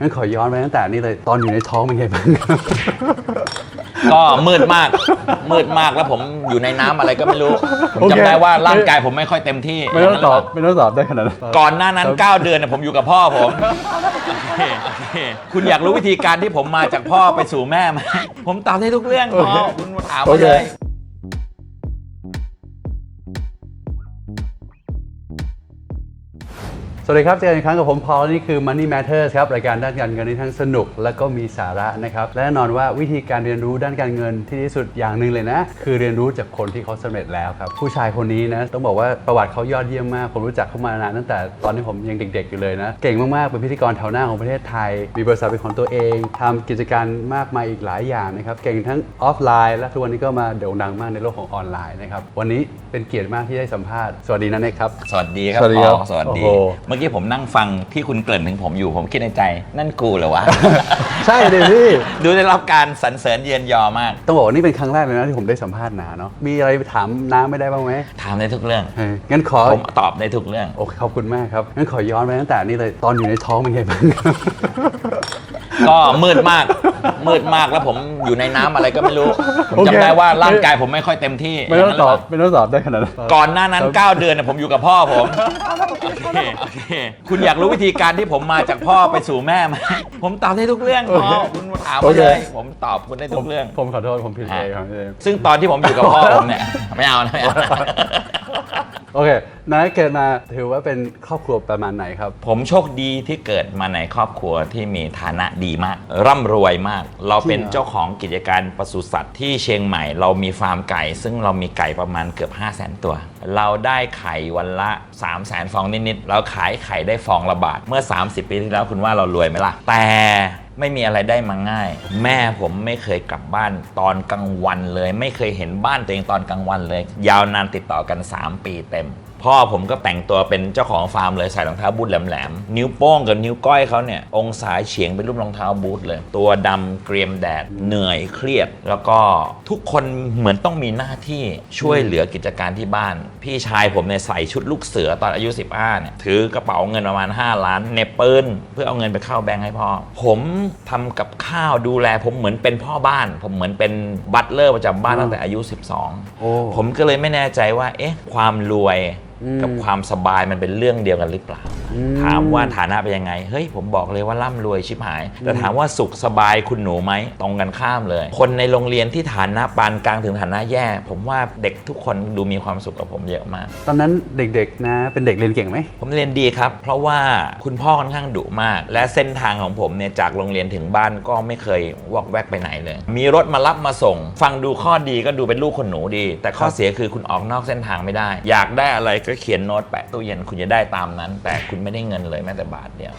งั้นขอย้อนไปตั้งแต่นี่เลยตอนอยู่ในท้องเป็นไงบ้าง ก็มืดมาก มืดมากแล้วผมอยู่ในน้ำอะไรก็ไม่รู้ผมโอเค จำได้ว่าร่างกายผมไม่ค่อยเต็มที่ไม่ต้องตอบไม่ต้องตอบได้ขนาดนั้นก่อนหน้านั้น 9 เดือนเนี่ยผมอยู่กับพ่อผมโอเคโอเคคุณอยากรู้วิธีการที่ผมมาจากพ่อไปสู่แม่ไหมผมตอบได้ทุกเรื่องพ่อคุณถามโอมาเคเลย สวัสดีครับเจอกันอีกครั้งกับผมพอลนี่คือ Money Matters ครับ รายการด้านการเงินที่ทั้งสนุกและก็มีสาระนะครับ และแน่นอนว่าวิธีการเรียนรู้ด้านการเงินที่ดีที่สุดอย่างหนึ่งเลยนะ คือเรียนรู้จากคนที่เขาสำเร็จแล้วครับ ผู้ชายคนนี้นะ ต้องบอกว่าประวัติเขายอดเยี่ยมมาก ผมรู้จักเขามานานตั้งแต่ตอนที่ผมยังเด็ก ๆ อยู่เลยนะ เก่งมาก ๆ เป็นพิธีกรแถวหน้าของประเทศไทย มีบริษัทเป็นของตัวเองทำกิจการมากมายอีกหลายอย่างนะครับเก่งทั้งออฟไลน์และทุกวันนี้ก็มาโด่งดังมากในโลกของออนไลน์นะครับวันนี้เป็นเกียรติมากที่ได้สัมภาษณ์สวัสดีนะเนกครับสวัสดีครับสวัสดีครับ พ่อสวัสดีโอ้โห เมื่อกี้ผมนั่งฟังที่คุณเกริ่นถึงผมอยู่ผมคิดในใจ นั่นกูเหรอวะ ใช่เลยพี่ ดูได้รับการสรรเสริญเยียนยอมาก ต้องบอกว่านี่เป็นครั้งแรกเลยนะที่ผมได้สัมภาษณ์นาเนาะมีอะไรถามน้าไม่ได้บ้างไหมถามได้ทุกเรื่องเฮ้ยงั้นขอผมตอบได้ทุกเรื่อง โอเคขอบคุณมากครับงั้นขอย้อนไปตั้งแต่นี่เลยตอนอยู่ในท้องเป็นไงบ้างก็มืดมาก มืดมากแล้วผมอยู่ในน้ำอะไรก็ไม่รู้ ผมโอเค จำได้ว่าร่างกายผมไม่ค่อยเต็มที่ไม่ต้องย่านั้นตอบหรืเปล่าไม่ต้องตอบได้ขนาดนั้น ก่อนหน้านั้น 9 เดือนเนี่ยผมอยู่กับพ่อผมโอเคโอเคคุณอยากรู้วิธีการที่ผมมาจากพ่อไปสู่แม่ไหมผมตอบได้ทุกเรื่องพ่อคุณถามโอมาเคเลย ผมตอบคุณได้ทุกเรื่อง ผมขอโทษผมผิดเองครับพี่เองซึ่งตอนที่ผมอยู่กับพ่อผมเนี่ยไม่เอานะไม่เอา โอเคน้าเกิดมาถือว่าเป็นครอบครัวประมาณไหนครับ ผมโชคดีที่เกิดมาในครอบครัวที่มีฐานะดีมาก ร่ำรวยมาก เราเป็นเหรอเจ้าของกิจการปศุสัตว์ที่เชียงใหม่ เรามีฟาร์มไก่ ซึ่งเรามีไก่ประมาณเกือบ 5 0 0 0 0 0 ตัว เราได้ไข่วันละ 3 0 0 0 0 0ฟองนิดๆเราขายไข่ได้ฟองละบาทเมื่อ 30 ปีที่แล้วคุณว่าเรารวยไหมล่ะแต่ ไม่มีอะไรได้มาง่าย แม่ผมไม่เคยกลับบ้านตอนกลางวันเลย ไม่เคยเห็นบ้านตัวเองตอนกลางวันเลย ยาวนานติดต่อกัน 3 ปีเต็ม พ่อผมก็แต่งตัวเป็นเจ้าของฟาร์มเลยใส่รองเท้าบูทแหลมๆ นิ้วโป้งกับนิ้วก้อยเขาเนี่ย องศาเฉียงเป็นรูปรองเท้าบูทเลย ตัวดำเกรียมแดด เหนื่อยเครียด แล้วก็ทุกคนเหมือนต้องมีหน้าที่ช่วยเหลือกิจการที่บ้าน พี่ชายผมเนี่ยใส่ชุดลูกเสือตอนอายุ 15เนี่ยถือกระเป๋าเงินประมาณ 5 ล้านเหน็บปืนเพื่อเอาเงินไปเข้าแบงค์ให้พ่อ ผมทำกับข้าวดูแล ผมเหมือนเป็นพ่อบ้าน ผมเหมือนเป็นบัตเลอร์ประจำบ้านตั้งแต่อายุ 12 โอ้ ผมก็เลยไม่แน่ใจว่า เอ๊ะ ความรวยอืม กับความสบายมันเป็นเรื่องเดียวกันหรือเปล่าอืมถามว่าฐานะเป็นยังไง เฮ้ยผมบอกเลยว่าร่ำรวยชิบหาย แต่ถามว่าสุขสบายคุณหนูไหมตรงกันข้ามเลย คนในโรงเรียนที่ฐานะปานกลางถึงฐานะแย่ ผมว่าเด็กทุกคนดูมีความสุขกับผมเยอะมาก ตอนนั้นเด็กๆ นะ เป็นเด็กเรียนเก่งไหมผมเรียนดีครับ เพราะว่าคุณพ่อค่อนข้างดุมาก และเส้นทางของผมเนี่ยจากโรงเรียนถึงบ้านก็ไม่เคยวอกแวกไปไหนเลย มีรถมารับมาส่ง ฟังดูข้อดีก็ดูเป็นลูกคนหนูดี แต่ข้อเสียคือคุณออกนอกเส้นทางไม่ได้ อยากได้อะไรก็เขียนโน้ตแปะตู้เย็นคุณจะได้ตามนั้น แต่คุณไม่ได้เงินเลยแม้แต่บาทเดียว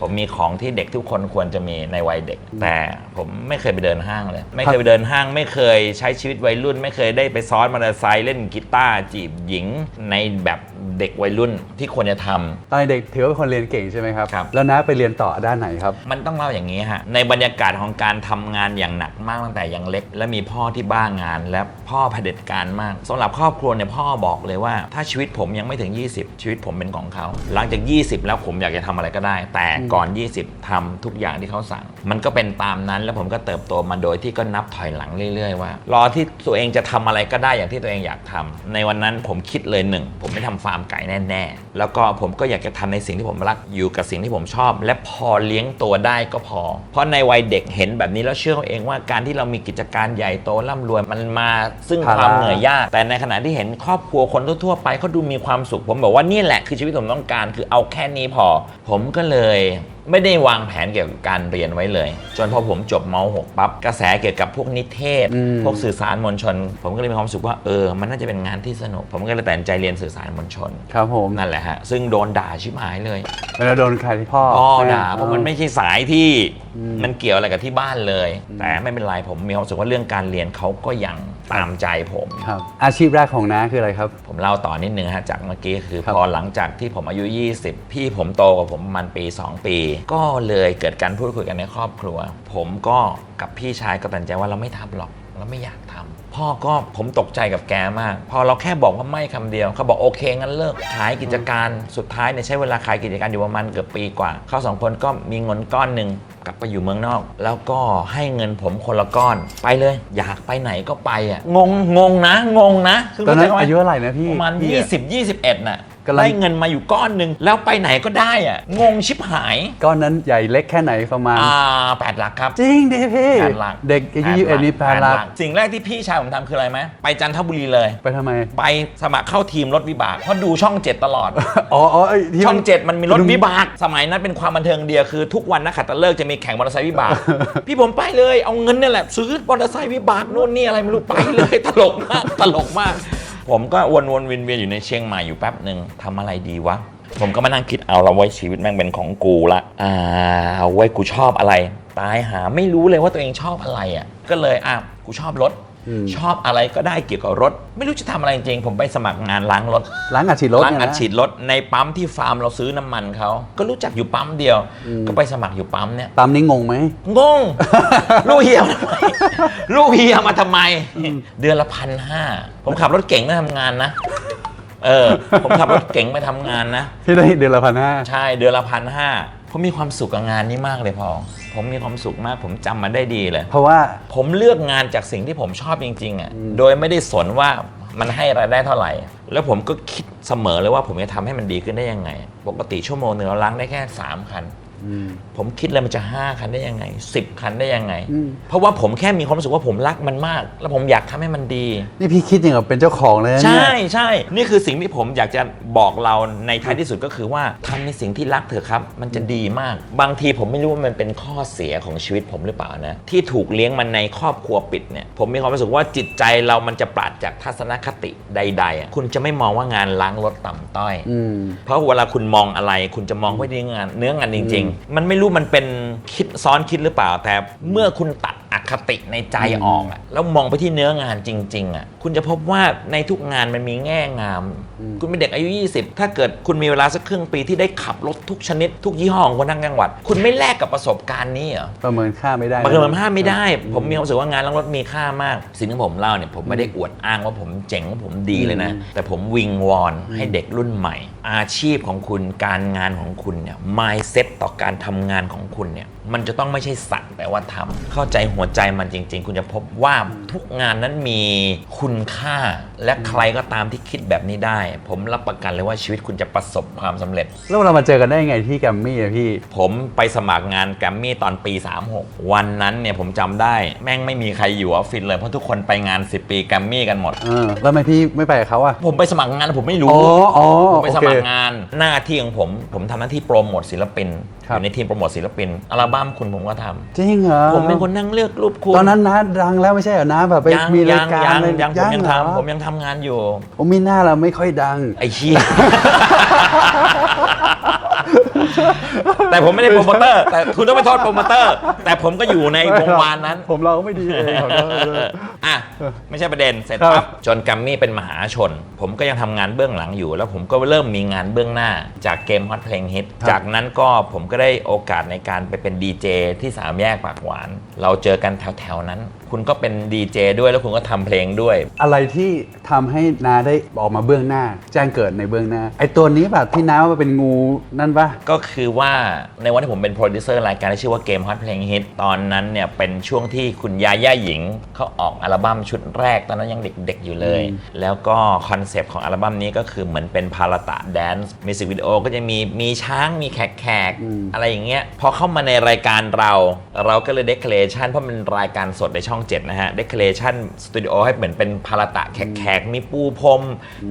ผมมีของที่เด็กทุกคนควรจะมีในวัยเด็ก แต่ผมไม่เคยไปเดินห้างเลย ไม่เคยไปเดินห้าง ไม่เคยใช้ชีวิตวัยรุ่น ไม่เคยได้ไปซ้อนมอเตอร์ไซค์เล่นกีตาร์จีบหญิงในแบบเด็กวัยรุ่นที่ควรจะทำ ตอนเด็กถือว่าเป็นคนเรียนเก่งใช่ไหมครับ ครับ แล้วน้าไปเรียนต่อด้านไหนครับ มันต้องเล่าอย่างนี้ฮะ ในบรรยากาศของการทำงานอย่างหนักมากตั้งแต่ยังเล็ก และมีพ่อที่บ้างาน และพ่อเผด็จการมากสำหรับครอบครัวเนี่ยพ่อบอกเลยว่า ถ้าชีวิตผมยังไม่ถึง 20 ชีวิตผมเป็นของเขา หลังจาก 20 แล้วผมอยากจะทำอะไรก็ได้ แต่ก่อน 20ทำทุกอย่างที่เขาสั่ง มันก็เป็นตามนั้นแล้วผมก็เติบโตมาโดยที่ก็นับถอยหลังเรื่อยๆว่ารอที่ตัวเองจะทำอะไรก็ได้อย่างที่ตัวเองอยากทำในวันนั้นผมคิดเลยหนึ่งผมไม่ทำฟาร์มไก่แน่ ๆ แล้วก็ผมก็อยากจะทำในสิ่งที่ผมรักอยู่กับสิ่งที่ผมชอบ และพอเลี้ยงตัวได้ก็พอ เพราะในวัยเด็กเห็นแบบนี้แล้วเชื่อเอาเองว่าการที่เรามีกิจการใหญ่โตร่ำรวยมันมา ซึ่งภาระความเหนื่อยยากแต่ในขณะที่เห็นครอบครัวคนทั่วๆไปเขาดูมีความสุข ผมบอกว่านี่แหละคือชีวิตผมต้องการ คือเอาแค่นี้พอ ผมก็เลยไม่ได้วางแผนเกี่ยวกับการเรียนไว้เลย จนพอผมจบม .6 ปั๊บกระแสเกี่ยวกับพวกนิเทศ อืม พวกสื่อสารมวลชน ผมก็เลยมีความรู้สึกว่าเออมันน่าจะเป็นงานที่สนุก ผมก็เลยตัดสินใจเรียนสื่อสารมวลชนครับผมนั่นแหละฮะซึ่งโดนด่าชิบหายเลย เวลาโดนใครที่พ่อพ่อใช่ไหด่าเพราะมันไม่ใช่สายที่อืมมันเกี่ยวอะไรกับที่บ้านเลยอืมแต่ไม่เป็นไรผมมีความรู้สึกว่าเรื่องการเรียนเขาก็ยัง ตามใจผมครับ อาชีพแรกของน้าคืออะไรครับ ผมเล่าต่อนิดนึงฮะจากเมื่อกี้คือครับพอหลังจากที่ผมอายุ 20 พี่ผมโตกว่าผมประมาณปี 2 ปี ก็เลยเกิดการพูดคุยกันในครอบครัว ผมก็กับพี่ชายก็ตัดสินใจว่าเราไม่ทำหรอก เราไม่อยากทำพ่อก็ผมตกใจกับแกมาก พอเราแค่บอกว่าไม่คำเดียว เขาบอกโอเค งั้นเลิกขายกิจการสุดท้ายเนี่ยใช้เวลาขายกิจการอยู่ประมาณเกือบปีกว่า เขาสองคนก็มีเงินก้อนหนึ่งกลับไปอยู่เมืองนอก แล้วก็ให้เงินผมคนละก้อนไปเลย อยากไปไหนก็ไปอะงงงงนะ งงนะคืตอนนั้นเข้ใจไหมอายุเท่าไหร่นะพี่ประมาณพี่อะ20 21น่ะ กำลัง ได้เงินมาอยู่ก้อนหนึ่งแล้วไปไหนก็ได้อะงงชิบหายก้อนนั้นใหญ่เล็กแค่ไหนประมาณ อ่าแปดหลักครับ จริงดิพี่แปดหลักเด็กอายุยี่สิบเอ็ดนี่แปดหลักสิ่งแรกที่พี่ชายผมทำคืออะไรไหมไปจันทบุรีเลย ไปทำไม ไปสมัครเข้าทีมรถวิบากเพราะดูช่องเจ็ดตลอด อ๋ออ๋อไอ้ที่ช่องเจ็ดมันมีรถลุวิบาก สมัยนั้นเป็นความบันเทิงเดียวคือทุกวันนักขัตฤกษ์จะมีแข่งมอเตอร์ไซค์วิบาก พี่ผมไปเลยเอาเงินเนี่ยแหละ ซื้อมอเตอร์ไซค์วิบากนู่นนี่อะไรไม่รู้ไปเลย ตลกมากตลกมาก ผมก็วนวนๆเวียนเวียนอยู่ในเชียงใหม่อยู่แป๊บหนึ่งทำอะไรดีวะ ผมก็มานั่งคิดเอาเราไว้ชีวิตแม่งเป็นของกูละอ่าเอาไว้กูชอบอะไร ตายหาไม่รู้เลยว่าตัวเองชอบอะไรอะก็เลยอะกูชอบรถ ชอบอะไรก็ได้เกี่ยวกับรถ ไม่รู้จะทำอะไรจริงๆผมไปสมัครงานล้างรถล้างอัดฉีดรถล้างเนี่ยอัดนะฉีดรถในปั๊มที่ฟาร์มเราซื้อน้ำมันเขาก็รู้จักอยู่ปั๊มเดียว ก็ไปสมัครอยู่ปั๊มเนี่ยปั๊มนี้งงไหมงงลูกเฮียมาทำไมลูกเฮียมาทำไม เดือนละพันห้าผมขับรถเก่งไปทำงานนะเออผมขับรถเก่งไปทำงานนะพี่ได้เดือนละพันห้าใช่เดือนละพันห้าผมมีความสุขกับงานนี้มากเลยพอ ผมมีความสุขมาก ผมจำมันได้ดีเลย เพราะว่า ผมเลือกงานจากสิ่งที่ผมชอบจริงๆอะ โดยไม่ได้สนว่ามันให้รายได้เท่าไหร่ แล้วผมก็คิดเสมอเลยว่าผมจะทำให้มันดีขึ้นได้ยังไง ปกติชั่วโมงหนึ่งเราล้างได้แค่ 3 คันอืม ผมคิดเลยมันจะ5คันได้ยังไง10คันได้ยังไงอืมเพราะว่าผมแค่มีความรู้สึกว่าผมรักมันมาก แล้วผมอยากทำให้มันดี นี่พี่คิดอย่างกับเป็นเจ้าของเลยนะเนี่ใช่ยใช่นี่คือสิ่งที่ผมอยากจะบอกเราในท้ายที่สุดก็คือว่าทำในสิ่งที่รักเถอะครับ มันจะดีมาก บางทีผมไม่รู้ว่ามันเป็นข้อเสียของชีวิตผมหรือเปล่านะที่ถูกเลี้ยงมันในครอบครัวปิดเนี่ยผมมีความรู้สึกว่าจิตใจเรามันจะปราดจากทัศนคติใดๆอะคุณจะไม่มองว่างานล้างรถต่ำต้อยอืมเพราะเวลาคุณมองอะไร คุณจะมองไว้ที่งานเนื้องานจริงๆมันไม่รู้มันเป็นคิดซ้อนคิดหรือเปล่า แต่เมื่อคุณตัดอคติในใจออกอะแล้วมองไปที่เนื้องานจริง ๆอะคุณจะพบว่าในทุกงานมันมีแง่งามคุณเป็นเด็กอายุ 20 ถ้าเกิดคุณมีเวลาสักครึ่งปีที่ได้ขับรถทุกชนิด ทุกยี่ห้อของคนทั้งจังหวัด คุณไม่แลกกับประสบการณ์นี้เหรอประเมินค่าไม่ได้บางทีมันห้ามไม่ได้ ผมมีความรู้สึกว่างานล้างรถมีค่ามาก สิ่งที่ผมเล่าเนี่ยผมไม่ได้อวดอ้างว่าผมเจ๋งว่าผมดีเลยนะ แต่ผมวิงวอนให้เด็กรุ่นใหม่ อาชีพของคุณการงานของคุณเนี่ย mindset ต่อการทำงานของคุณเนี่ยมันจะต้องไม่ใช่สักแต่ว่าทำเข้าใจหัวใจมันจริง ๆ คุณจะพบว่าทุกงานนั้นมีคุณค่า และใครก็ตามที่คิดแบบนี้ได้ ผมรับประกันเลยว่าชีวิตคุณจะประสบความสำเร็จ แล้วเรามาเจอกันได้ยังไงที่แกรมมี่อะพี่ ผมไปสมัครงานแกรมมี่ตอนปี 36 วันนั้นเนี่ยผมจำได้แม่งไม่มีใครอยู่ออฟฟิศเลยเพราะทุกคนไปงาน 10 ปีแกรมมี่กันหมดเออแล้วทำไมพี่ไม่ไปกับเขาอะผมไปสมัครงานผมไม่รู้อ๋ออ๋อผมไปสมัคโอรเคงานหน้าที่ของผม ผมทำหน้าที่โปรโมทศิลปินครัอบยู่ในทีมโปรโมทศิลปินอัลบั้มคุณผมก็ทำจริงเหรอผมเป็นคนนั่งเลือกรูปคุณตอนนั้นนะดังแล้วไม่ใช่เหรอนะแบบไปยังมีรายัยงการยังเลยยังผมยังเหรอทำผมยังทำงานอยู่ผมมีหน้าเราไม่ค่อยดังไอ้เหี้ย แต่ผมไม่ได้โปรโมเตอร์ แต่คุณต้องไปโทษโปรโมเตอร์ แต่ผมก็อยู่ในวงวานนั้น ผมเราก็ไม่ดีเองขอโทษขอโทษอะไม่ใช่ประเด็นเสร็จครับปั๊บจนกัมมี่เป็นมหาชน ผมก็ยังทำงานเบื้องหลังอยู่ แล้วผมก็เริ่มมีงานเบื้องหน้าจากเกมฮอตเพลงฮิตครับจากนั้นก็ผมก็ได้โอกาสในการไปเป็นดีเจที่สามแยกปากหวาน เราเจอกันแถวๆนั้น คุณก็เป็นดีเจด้วยแล้วคุณก็ทำเพลงด้วย อะไรที่ทำให้นาได้ออกมาเบื้องหน้า แจ้งเกิดในเบื้องหน้าไอตัวนี้แบบที่น้าว่าเป็นงูนั่นปะก็คือว่าในวันที่ผมเป็นโปรดิวเซอร์รายการที่ชื่อว่าเกมฮอตเพลงฮิตตอนนั้นเนี่ยเป็นช่วงที่คุณยาย่าหญิงเขาออกอัลบั้มชุดแรก ตอนนั้นยังเด็กๆอยู่เลย แล้วก็คอนเซปต์ของอัลบั้มนี้ก็คือเหมือนเป็นพาราตะแดนซ์มิวสิกวิดีโอก็จะมีมีช้างมีแขกแขกๆอืมอะไรอย่างเงี้ยพอเข้ามาในรายการเรา เราก็เลยเดคอเรชันเพราะมันรายการสดในช่อง 7 นะฮะเดคอเรชันสตูดิโอให้เหมือนเป็นพาราตะแขกแขกๆมีปูพรม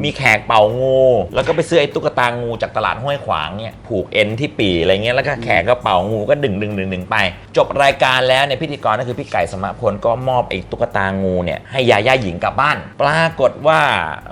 มีแขกเป่างู แล้วก็ไปซื้อไอ้ตุ๊กตางูจากตลาดห้วยขวางเนี่ยผูกเอ็นที่ปีอะไรเงี้ยแล้วก็แขกก็เป่างูก็ดึงดึงดึงดึงไป จบรายการแล้วเนี่ยพิธีกรก็คือพี่ไก่สมพลก็มอบไอ้ตุ๊กตางูเนี่ยให้ยาย่าหญิงกลับบ้าน ปรากฏว่า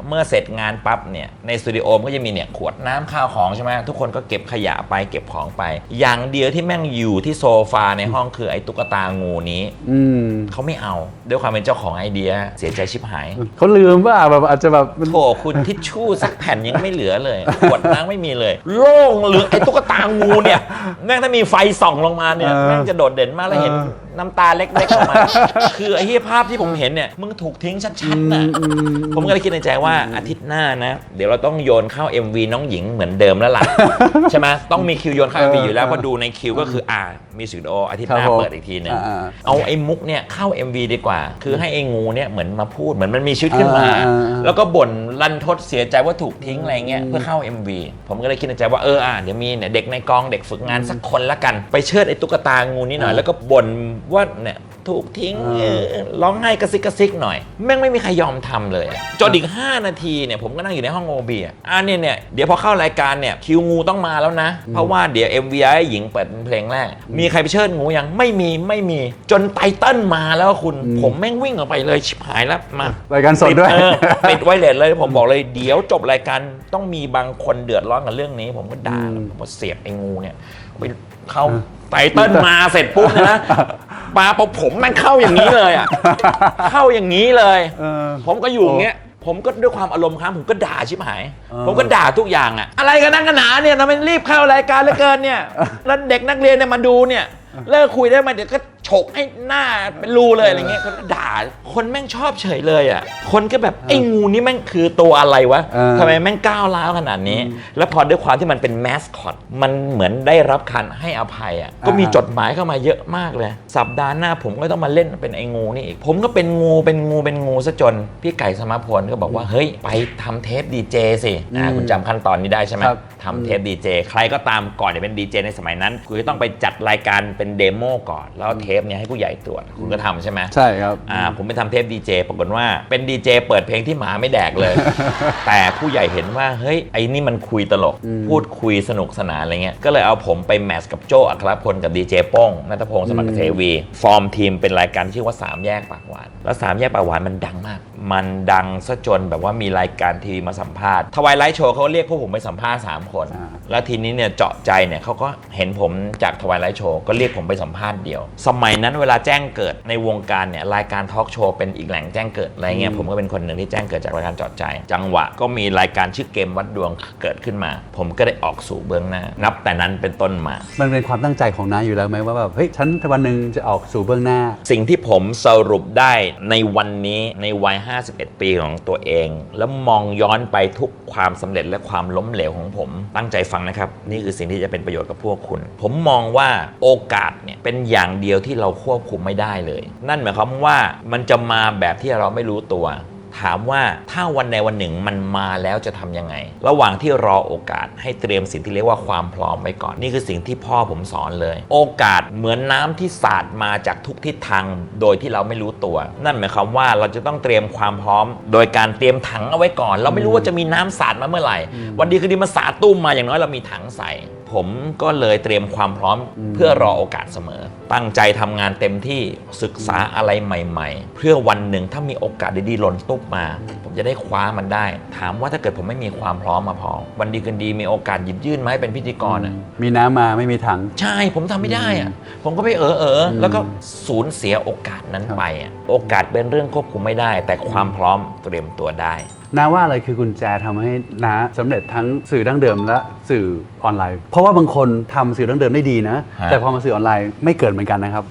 เมื่อเสร็จงานปั๊บเนี่ยในสตูดิโอมันก็จะมีเนี่ยขวดน้ำข้าวของใช่ไหมทุกคนก็เก็บขยะไปเก็บของไป อย่างเดียวที่แม่งอยู่ที่โซฟาในห้องคือไอ้ตุ๊กตางูนี้ อืมเขาไม่เอาด้วยความเป็นเจ้าของไอเดียเสียใจชิบหาย เขาลืมว่าแบบอาจจะแบบมัน โถคุณทิชชู่สักแผ่นยังไม่เหลือเลยขวดน้ำไม่มีเลย โล่งเหลือไอ้ตุ๊กตางูเนี่ยแม่งถ้ามีไฟส่องลงมาเนี่ยเออ แม่งจะโดดเด่นมากแล้วเห็นเออน้ำตาเล็กๆออกมา คือไอ้เหี้ยภาพที่ผมเห็นเนี่ยมึงถูกทิ้งชัดๆนะอืมผมก็เลยคิดในใจว่าอาทิตย์หน้านะ เดี๋ยวเราต้องโยนเข้า MV น้องหญิงเหมือนเดิมแล้วล่ะใช่ไหมต้องมีคิวโยนเข้า MV อยู่แล้วเพราะดูในคิวก็คืออ่า มีสิกวิดีโออาทิตย์หน้าครับผมเปิดอีกทีหนึงอ่าเอาไอ้มุกเนี่ยเข้า MV ดีกว่า คือให้ไอ้งูเนี่ยเหมือนมาพูดเหมือนมันมีชีวิตขึ้นมาอ่าอ่าอ่าแล้วก็บ่นรันทดเสียใจว่าถูกทิ้งอะไรเงี้ยเพื่อเข้า MV ผมก็เลยคิดในใจว่าเอออะเดี๋ยวมีเนี่ยเด็กในกองเด็กฝึกงานสักคนละกัน ไปเชิดไอ้ตุ๊กตางูนี่หน่อยอ่าแล้วก็บ่นว่าเนี่ย ถูกทิ้งอ่าเออร้องไห้กระซิกกระซิกหน่อย แม่งไม่มีใครยอมทำเลย จนอีก 5 นาทีเนี่ยผมก็นั่งอยู่ในห้องโอบีอะอะเนี่ยเนี่ยเดี๋ยวพอเข้ารายการเนี่ยคิวงูต้องมาแล้วนะ เพราะว่าเดี๋ยว MV ให้หญิงเปิดเป็นเพลงแรก มีใครไปเชิดงูยังไม่มีไม่มีจนไตเติ้ลมาแล้วคุณอืมผมแม่งวิ่งออกไปเลยชิบหายแล้วมารายการสดด้วยปิเออปิดไวเลสเลยผมบอกเลยเดี๋ยวจบรายการต้องมีบางคนเดือดร้อนกับเรื่องนี้ ผมก็ด่าอืมผมก็เสียบไอ้งูเนี่ย ไปเข้าไตเติ้ลมาเสร็จปุ๊บเนยนะปลาพอผมแม่งเข้าอย่างนี้เลยอะเข้าอย่างนี้เลยเออผมก็อยู่อย่างเงี้ยผมก็ด้วยความอารมณ์ค้างผมก็ด่าชิบหายเออผมก็ด่าทุกอย่างอะอะไรกันนักกันหนาเนี่ยทำไมรีบเข้ารายการเหลือเกินเนี่ยแล้วเด็กนักเรียนเนี่ยมาดูเนี่ย เลิกคุยได้ไหมเดี๋ยวก็ฉกให้หน้าเป็นรูเลยอะไรเงี้ยก็ด่าคนแม่งชอบเฉยเลยอะคนก็แบบไอ้งูนี่แม่งคือตัวอะไรวะเออ ทำไมแม่งก้าวร้าวขนาดนี้ แล้วพอด้วยความที่มันเป็นแมสคอตมันเหมือนได้รับการให้อภัยอะก็มีจดหมายเข้ามาเยอะมากเลย สัปดาห์หน้าผมก็ต้องมาเล่นเป็นไอ้งูนี่อีกผมก็เป็นงูเป็นงูเป็นงูซะจนพี่ไก่สมาพลก็บอกว่าเฮ้ยไปทำเทปดีเจสิอ่าคุณจำขั้นตอนนี้ได้ใช่ไหม ครับ ทำเทปดีเจใครก็ตามก่อนจะเป็นดีเจในสมัยนั้นคุณจะต้องไปจัดรายการเป็นเดโมก่อน แล้วเอาเทปเนี่ยให้ผู้ใหญ่ตรวจ คุณก็ทำใช่ไหมใช่ครับ อ่าผมไปทำเทปดีเจปรากฏว่าเป็นดีเจเปิดเพลงที่หมาไม่แดกเลย แต่ผู้ใหญ่เห็นว่าเฮ้ยไอ้นี่มันคุยตลก อืม พูดคุยสนุกสนานอะไรเงี้ยก็เลยเอาผมไปแมทช์กับโจอัครพลกับดีเจโป้งนัทพงศ์สมัครเทวี ฟอร์มทีมเป็นรายการที่ชื่อว่า3แยกปากหวาน แล้ว3แยกปากหวานมันดังมาก มันดังซะจนแบบว่ามีรายการทีวีมาสัมภาษณ์ทวายไลท์โชว์เขาเรียกพวกผมไปสัมภาษณ์สามคน อ่า แล้วทีนี้เนี่ยเจาะใจเนี่ยเขาก็เห็นผมจากทวายไลท์โชว์ก็เรียกผมไปสัมภาษณ์เดียว สมัยนั้นเวลาแจ้งเกิดในวงการเนี่ยรายการทอล์กโชว์เป็นอีกแหล่งแจ้งเกิดอะไรเงี้ยผมก็เป็นคนหนึ่งที่แจ้งเกิดจากรายการเจาะใจ จังหวะก็มีรายการชื่อเกมวัดดวงเกิดขึ้นมา ผมก็ได้ออกสู่เบื้องหน้า นับแต่นั้นเป็นต้นมา มันเป็นความตั้งใจของน้าอยู่แล้วไหมว่าแบบเฮ้ยฉันวันหนึ่งจะออกสู่เบื้องหน้า สิ่งที่ผมสรุปได้ในวันนี้ในวัย 51 ปีของตัวเอง แล้วมองย้อนไปทุกความสำเร็จและความล้มเหลวของผม ตั้งใจฟังนะครับ นี่คือสิ่งที่จะเป็นประโยชน์กับพวกคุณ ผมมองว่าโอกาสเนี่ยเป็นอย่างเดียวที่เราควบคุมไม่ได้เลย นั่นหมายความว่ามันจะมาแบบที่เราไม่รู้ตัว ถามว่าถ้าวันใดวันหนึ่งมันมาแล้วจะทำยังไง ระหว่างที่รอโอกาสให้เตรียมสิ่งที่เรียกว่าความพร้อมไว้ก่อน นี่คือสิ่งที่พ่อผมสอนเลย โอกาสเหมือนน้ำที่สาดมาจากทุกทิศทางโดยที่เราไม่รู้ตัว นั่นหมายความว่าเราจะต้องเตรียมความพร้อม โดยการเตรียมถังเอาไว้ก่อน เราไม่รู้ว่าจะมีน้ำสาดมาเมื่อไหร่ วันดีคืนดีมาสาดตุ้มมาอย่างน้อยเรามีถังใส่ ผมก็เลยเตรียมความพร้อมเพื่อรอโอกาสเสมอ ตั้งใจทำงานเต็มที่ศึกษาอะไรใหม่ ๆ เพื่อวันหนึ่งถ้ามีโอกาสดีๆหล่นตุ๊บมา ผมจะได้คว้ามันได้ ถามว่าถ้าเกิดผมไม่มีความพร้อมมาพอ วันดีคืนดีมีโอกาสหยิบยื่นมาให้เป็นพิธีกรอะมีน้ำมาไม่มีถัง ใช่ผมทำไม่ได้อะผมก็ไปเออเออแล้วก็สูญเสียโอกาสนั้นไปอะโอกาสเป็นเรื่องควบคุมไม่ได้ แต่ความพร้อมเตรียมตัวได้ น้าว่าอะไรคือกุญแจทำให้น้าสำเร็จทั้งสื่อดั้งเดิมและสื่อออนไลน์ เพราะว่าบางคนทำสื่อดั้งเดิมได้ดีนะฮะแต่พอมาสื่อออนไลน์ไม่เกิดเหมือนกันนะครับ